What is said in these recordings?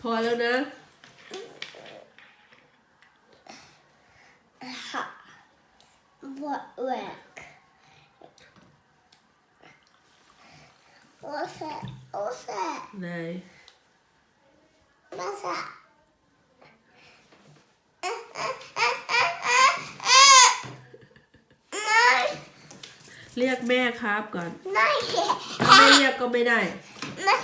พอแล้วนะ Ha. What work? What's that? What's that? ไหน What's that? เรียกแม่ครับก่อน ไม่ถ้าไม่เรียกก็ไม่ได้ ไม่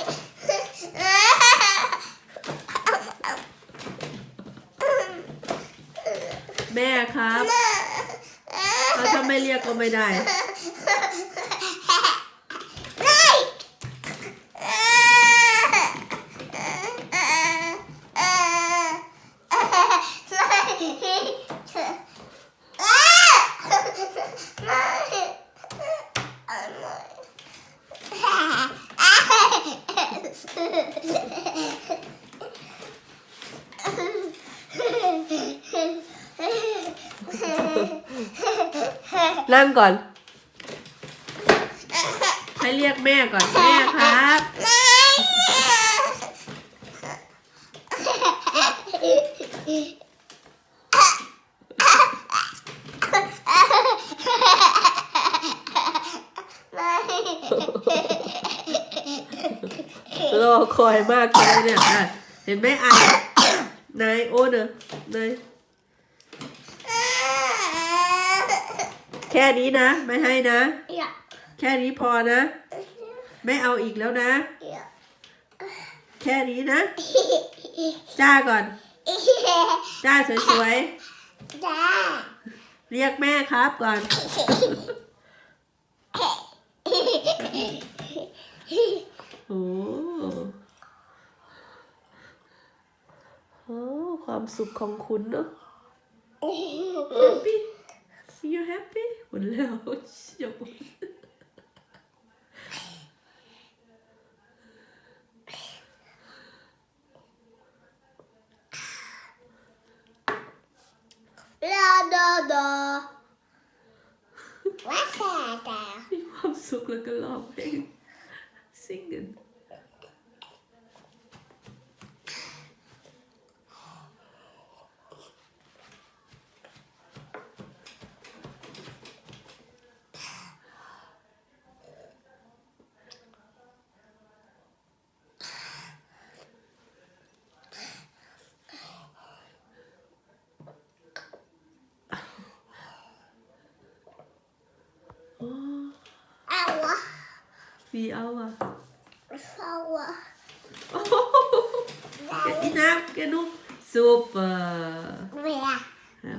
แม่ครับถ้าไม่เรียกก็ไม่ได้ นั่งก่อน ให้เรียกแม่ก่อน แม่ครับ รอคอยมากเลยเนี่ยอะเห็นไหมอะนายโอ้เนอะนายแค่นี้นะ ไม่ให้นะ Ja, แค่นี้พอนะ ไม่เอาอีกแล้วนะ ja. แค่นี้นะ จ้าก่อน จ้าสวย Da. ๆเรียกแม่ครับก่อน โอ้โอ้ความสุขของคุณเนอะ happy you happy หมดแล้วจบ La da da. What's that? มีความสุขแล้วก็ร้องเพลง sing กัน Ow. มีเอาอะ Ow. แกกินน้ำแกนุ๊กซุปเปอร์ Where?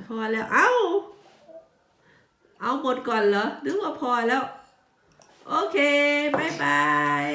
พอแล้ว เอ้าเอาหมดก่อนเหรอนึกว่าพอแล้ว โอเคบ๊ายบาย